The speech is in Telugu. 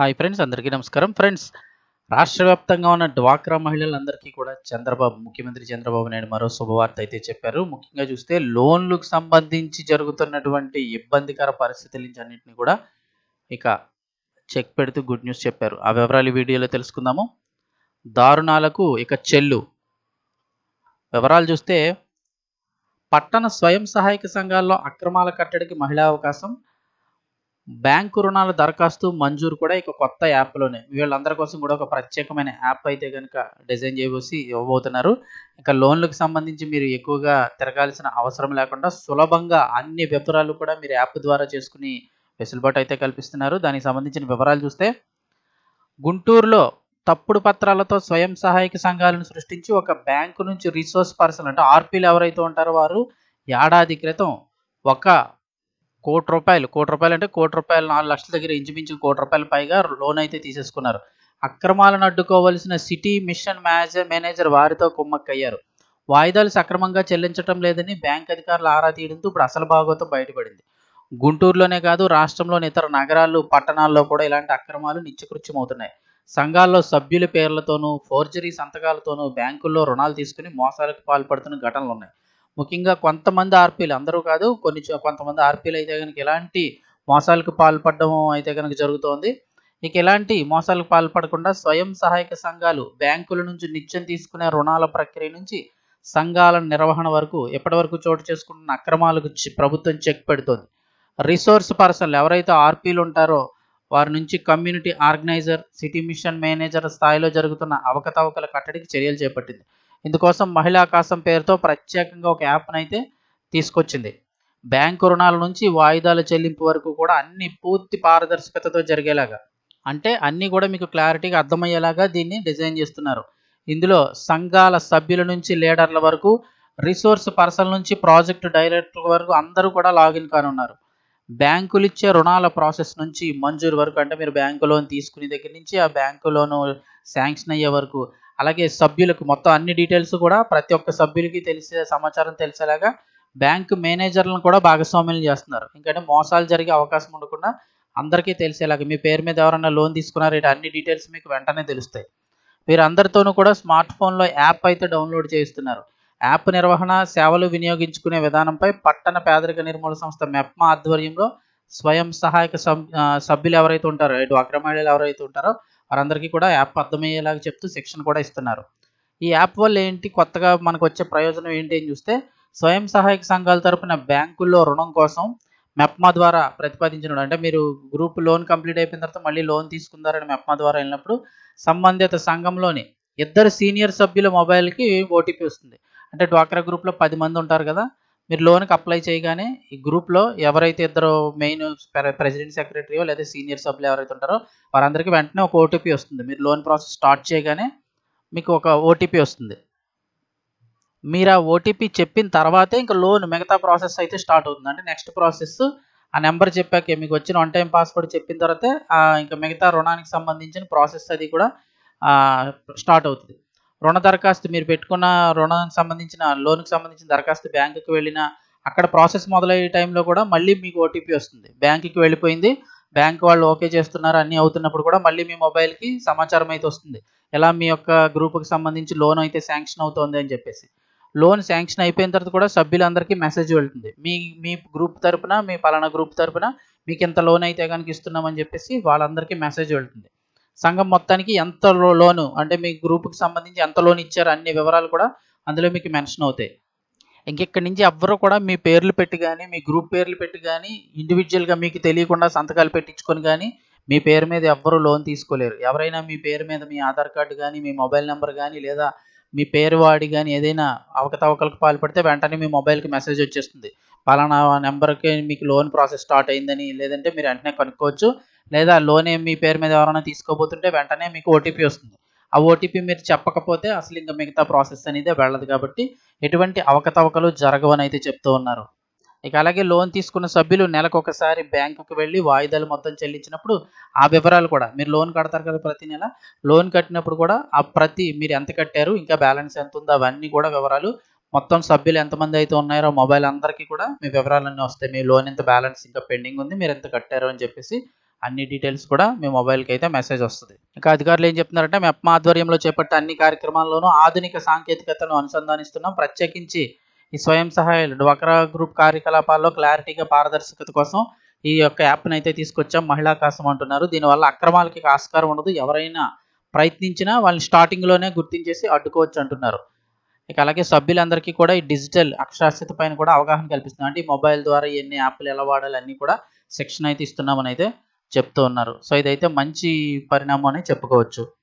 హాయ్ ఫ్రెండ్స్ అందరికీ నమస్కారం. ఫ్రెండ్స్ రాష్ట్ర వ్యాప్తంగా ఉన్న డ్వాక్రా మహిళలందరికీ కూడా చంద్రబాబు ముఖ్యమంత్రి చంద్రబాబు నాయుడు మరో శుభవార్త అయితే చెప్పారు. ముఖ్యంగా చూస్తే లోన్లకు సంబంధించి జరుగుతున్నటువంటి ఇబ్బందికర పరిస్థితుల నుంచి అన్నింటినీ కూడా ఇక చెక్ పెడుతూ గుడ్ న్యూస్ చెప్పారు. ఆ వివరాలు వీడియోలో తెలుసుకుందాము. దారుణాలకు ఇక చెల్లు. వివరాలు చూస్తే పట్టణ స్వయం సహాయక సంఘాల్లో అక్రమాల కట్టడికి మహిళా అవకాశం బ్యాంకు రుణాల దరఖాస్తు మంజూరు కూడా ఇక కొత్త యాప్లోనే. వీళ్ళందరి కోసం కూడా ఒక ప్రత్యేకమైన యాప్ అయితే కనుక డిజైన్ చేయబోసి ఇవ్వబోతున్నారు. ఇక లోన్లకు సంబంధించి మీరు ఎక్కువగా తిరగాల్సిన అవసరం లేకుండా సులభంగా అన్ని వివరాలు కూడా మీరు యాప్ ద్వారా చేసుకుని వెసులుబాటు అయితే కల్పిస్తున్నారు. దానికి సంబంధించిన వివరాలు చూస్తే గుంటూరులో తప్పుడు పత్రాలతో స్వయం సహాయక సంఘాలను సృష్టించి ఒక బ్యాంకు నుంచి రిసోర్స్ పర్సన్ అంటే ఆర్పీలు ఎవరైతే ఉంటారో వారు ఏడాది క్రితం ఒక కోటి రూపాయలు కోటి రూపాయలు అంటే కోటి రూపాయలు నాలుగు లక్షల దగ్గర ఇంచుమించు కోటి రూపాయల పైగా లోన్ అయితే తీసేసుకున్నారు. అక్రమాలను అడ్డుకోవలసిన సిటీ మిషన్ మేనేజర్ మేనేజర్ వారితో కుమ్మక్కయ్యారు. వాయిదాలు సక్రమంగా చెల్లించడం లేదని బ్యాంక్ అధికారులు ఆరా తీయడంతో ఇప్పుడు అసలు భాగవతం బయటపడింది. గుంటూరులోనే కాదు రాష్ట్రంలోని ఇతర నగరాలు పట్టణాల్లో కూడా ఇలాంటి అక్రమాలు నిత్యకృత్యమవుతున్నాయి. సంఘాల్లో సభ్యుల పేర్లతోనూ ఫోర్జరీ సంతకాలతోనూ బ్యాంకుల్లో రుణాలు తీసుకుని మోసాలకు పాల్పడుతున్న ఘటనలు ఉన్నాయి. ముఖ్యంగా కొంతమంది ఆర్పీలు అందరూ కాదు కొన్ని కొంతమంది ఆర్పీలు అయితే కనుక ఎలాంటి మోసాలకు పాల్పడడం అయితే కనుక జరుగుతోంది. ఇక ఎలాంటి మోసాలకు పాల్పడకుండా స్వయం సహాయక సంఘాలు బ్యాంకుల నుంచి నిత్యం తీసుకునే రుణాల ప్రక్రియ నుంచి సంఘాల నిర్వహణ వరకు ఎప్పటి వరకు చోటు చేసుకుంటున్న అక్రమాలకు ప్రభుత్వం చెక్ పెడుతోంది. రిసోర్స్ పర్సన్లు ఎవరైతే ఆర్పీలు ఉంటారో వారి నుంచి community organiser city mission manager స్థాయిలో జరుగుతున్న అవకతవకల కట్టడికి చర్యలు చేపట్టింది. ఇందుకోసం మహిళా ఆకాశం పేరుతో ప్రత్యేకంగా ఒక యాప్ను అయితే తీసుకొచ్చింది. బ్యాంకు రుణాల నుంచి వాయిదాల చెల్లింపు వరకు కూడా అన్ని పూర్తి పారదర్శకతతో జరిగేలాగా. అంటే అన్నీ కూడా మీకు క్లారిటీగా అర్థమయ్యేలాగా దీన్ని డిజైన్ చేస్తున్నారు. ఇందులో సంఘాల సభ్యుల నుంచి లీడర్ల వరకు రిసోర్స్ పర్సన్ నుంచి ప్రాజెక్ట్ డైరెక్టర్ వరకు అందరూ కూడా లాగిన్ కానున్నారు. బ్యాంకులు ఇచ్చే రుణాల ప్రాసెస్ నుంచి మంజూరు వరకు అంటే మీరు బ్యాంకు లోన్ తీసుకునే దగ్గర నుంచి ఆ బ్యాంకు లోను శాంక్షన్ అయ్యే వరకు అలాగే సభ్యులకు మొత్తం అన్ని డీటెయిల్స్ కూడా ప్రతి ఒక్క సభ్యులకి తెలిసే సమాచారం తెలిసేలాగా బ్యాంకు మేనేజర్లను కూడా భాగస్వామ్యం చేస్తున్నారు. ఎందుకంటే మోసాలు జరిగే అవకాశం ఉండకుండా అందరికీ తెలిసేలాగా మీ పేరు మీద ఎవరైనా లోన్ తీసుకున్నారో ఇటు అన్ని డీటెయిల్స్ మీకు వెంటనే తెలుస్తాయి. వీరందరితోనూ కూడా స్మార్ట్ ఫోన్లో యాప్ అయితే డౌన్లోడ్ చేస్తున్నారు యాప్ నిర్వహణ సేవలు వినియోగించుకునే విధానంపై పట్టణ పేదరిక నిర్మూలన సంస్థ మెప్మా ఆధ్వర్యంలో స్వయం సహాయక సబ్- సభ్యులు ఎవరైతే ఉంటారో ఇటు అగ్రమహిళలు ఎవరైతే ఉంటారో వారందరికీ కూడా యాప్ అర్థమయ్యేలాగా చెప్తూ శిక్షణ కూడా ఇస్తున్నారు. ఈ యాప్ వల్ల ఏంటి? కొత్తగా మనకు వచ్చే ప్రయోజనం ఏంటి అని చూస్తే స్వయం సహాయక సంఘాల తరపున బ్యాంకుల్లో రుణం కోసం మెప్మా ద్వారా ప్రతిపాదించిన అంటే మీరు గ్రూప్ లోన్ కంప్లీట్ అయిపోయిన తర్వాత మళ్ళీ లోన్ తీసుకుందారని మెప్మా ద్వారా వెళ్ళినప్పుడు సంబంధిత సంఘంలోని ఇద్దరు సీనియర్ సభ్యుల మొబైల్కి ఓటీపీ వస్తుంది. అంటే డ్వాక్రా గ్రూప్లో పది మంది ఉంటారు కదా మీరు లోన్కి అప్లై చేయగానే ఈ గ్రూప్లో ఎవరైతే ఇద్దరు మెయిన్ ప్రెసిడెంట్ సెక్రటరీయో లేదా సీనియర్ సభ్యులు ఎవరైతే ఉంటారో వారందరికీ వెంటనే ఒక ఓటీపీ వస్తుంది. మీరు లోన్ ప్రాసెస్ స్టార్ట్ చేయగానే మీకు ఒక ఓటీపీ వస్తుంది. మీరు ఆ ఓటీపీ చెప్పిన తర్వాతే ఇంకా లోన్ మిగతా ప్రాసెస్ అయితే స్టార్ట్ అవుతుంది. అంటే నెక్స్ట్ ప్రాసెస్ ఆ నెంబర్ చెప్పాక మీకు వచ్చిన వన్ టైం పాస్వర్డ్ చెప్పిన తర్వాతే ఇంకా మిగతా రుణానికి సంబంధించిన ప్రాసెస్ అది కూడా స్టార్ట్ అవుతుంది. రుణ దరఖాస్తు మీరు పెట్టుకున్న రుణానికి సంబంధించిన లోన్కి సంబంధించిన దరఖాస్తు బ్యాంకుకి వెళ్ళిన అక్కడ ప్రాసెస్ మొదలయ్యే టైంలో కూడా మళ్ళీ మీకు ఓటీపీ వస్తుంది. బ్యాంకుకి వెళ్ళిపోయింది. బ్యాంక్ వాళ్ళు ఓకే చేస్తున్నారు అన్నీ అవుతున్నప్పుడు కూడా మళ్ళీ మీ మొబైల్కి సమాచారం అయితే వస్తుంది. ఎలా మీ యొక్క గ్రూప్కి సంబంధించి లోన్ అయితే శాంక్షన్ అవుతుంది అని చెప్పేసి. లోన్ శాంక్షన్ అయిపోయిన తర్వాత కూడా సభ్యులందరికీ మెసేజ్ వెళ్తుంది. మీ మీ గ్రూప్ తరపున మీ పలానా గ్రూప్ తరపున మీకు ఎంత లోన్ అయితే కనుక ఇస్తున్నామని చెప్పేసి వాళ్ళందరికీ మెసేజ్ వెళ్తుంది. సంఘం మొత్తానికి ఎంత లో- లోను అంటే మీ గ్రూప్కి సంబంధించి ఎంత లోన్ ఇచ్చారు అన్ని వివరాలు కూడా అందులో మీకు మెన్షన్ అవుతాయి. ఇంకెక్కడి నుంచి ఎవ్వరు కూడా మీ పేర్లు పెట్టి కానీ మీ గ్రూప్ పేర్లు పెట్టి కానీ ఇండివిజువల్గా మీకు తెలియకుండా సంతకాలు పెట్టించుకొని కానీ మీ పేరు మీద ఎవ్వరు లోన్ తీసుకోలేరు. ఎవరైనా మీ పేరు మీద మీ ఆధార్ కార్డు కానీ మీ మొబైల్ నెంబర్ కానీ లేదా మీ పేరు వాడి కానీ ఏదైనా అవకతవకలకు పాల్పడితే వెంటనే మీ మొబైల్కి మెసేజ్ వచ్చేస్తుంది. పలానా నెంబర్కి మీకు లోన్ ప్రాసెస్ స్టార్ట్ అయిందని లేదంటే మీరు వెంటనే కనుక్కోవచ్చు. లేదా లోన్ ఏం మీ పేరు మీద ఎవరైనా తీసుకోబోతుంటే వెంటనే మీకు ఓటీపీ వస్తుంది. ఆ ఓటీపీ మీరు చెప్పకపోతే అసలు ఇంకా మిగతా ప్రాసెస్ అనేది వెళ్ళదు కాబట్టి ఎటువంటి అవకతవకలు జరగవని అయితే చెప్తూ ఉన్నారు. ఇక అలాగే లోన్ తీసుకున్న సభ్యులు నెలకు ఒకసారి బ్యాంకుకి వెళ్ళి వాయిదాలు మొత్తం చెల్లించినప్పుడు ఆ వివరాలు కూడా మీరు లోన్ కడతారు కదా ప్రతి నెల లోన్ కట్టినప్పుడు కూడా ఆ ప్రతి మీరు ఎంత కట్టారు ఇంకా బ్యాలెన్స్ ఎంత ఉందో అవన్నీ కూడా వివరాలు మొత్తం సభ్యులు ఎంతమంది అయితే ఉన్నారో మొబైల్ అందరికీ కూడా మీ వివరాలన్నీ వస్తాయి. మీ లోన్ ఎంత బ్యాలెన్స్ ఇంకా పెండింగ్ ఉంది మీరు ఎంత కట్టారు అని చెప్పేసి అన్ని డీటెయిల్స్ కూడా మీ మొబైల్కి అయితే మెసేజ్ వస్తుంది. ఇంకా అధికారులు ఏం చెప్తున్నారంటే మెప్మా ఆధ్వర్యంలో చేపట్టే అన్ని కార్యక్రమాల్లోనూ ఆధునిక సాంకేతికతను అనుసంధానిస్తున్నాం. ప్రత్యేకించి ఈ స్వయం సహాయాలు డ్వాక్రా గ్రూప్ కార్యకలాపాల్లో క్లారిటీగా పారదర్శకత కోసం ఈ యొక్క యాప్ని అయితే తీసుకొచ్చాం. మహిళా కాసం అంటున్నారు. దీనివల్ల అక్రమాలకి ఆస్కారం ఉండదు. ఎవరైనా ప్రయత్నించినా వాళ్ళని స్టార్టింగ్లోనే గుర్తించేసి అడ్డుకోవచ్చు అంటున్నారు. ఇక అలాగే సభ్యులందరికీ కూడా ఈ డిజిటల్ అక్షరాస్యత పైన కూడా అవగాహన కల్పిస్తుంది అంటే ఈ మొబైల్ ద్వారా ఎన్ని యాప్లు ఎలా వాడాలి అన్నీ కూడా శిక్షణ అయితే ఇస్తున్నామని అయితే చెప్తూ ఉన్నారు. సో ఇదైతే మంచి పరిణామం అని చెప్పుకోవచ్చు.